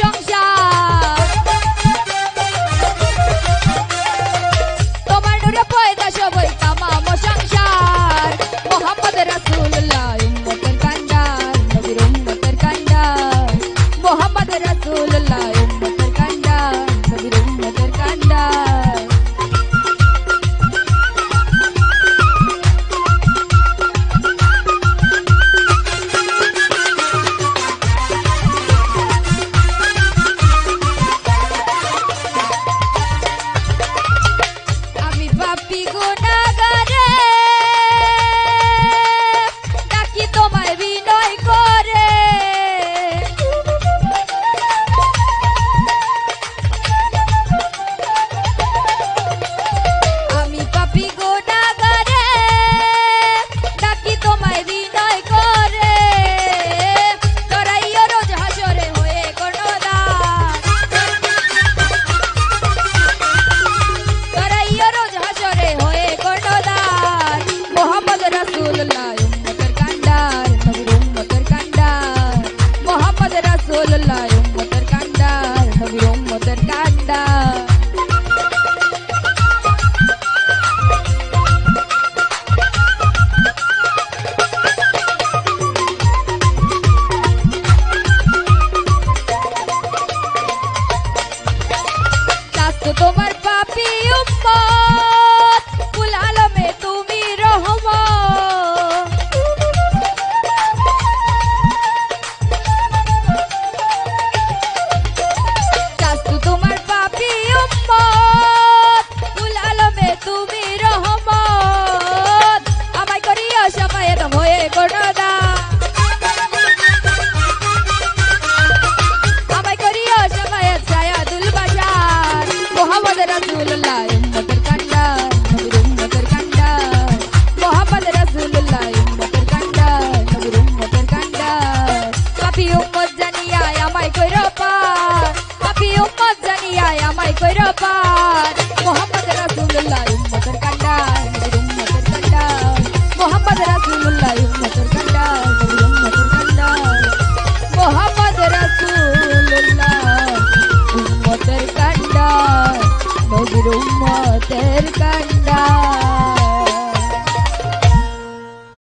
সংসার তোমার নূরে পয়দা সবই তামাম সংসার। মোহাম্মদ রাসূলুল্লাহ, উম্মতের কান্ডার নবীর উম্মতের কান্ডার মোহাম্মদ রাসূলুল্লাহ Michael. কইরো পার পাপি উম্মত জানিয়া আমায় কইরো পার মোহাম্মদ রাসূলুল্লাহ, উম্মতের কান্ডার উম্মতের কান্ডার। মোহাম্মদ রাসূলুল্লাহ, উম্মতের কান্ডার উম্মতের কান্ডার। মোহাম্মদ রাসূলুল্লাহ, উম্মতের কান্ডার, নবীর উম্মতের কান্ডার।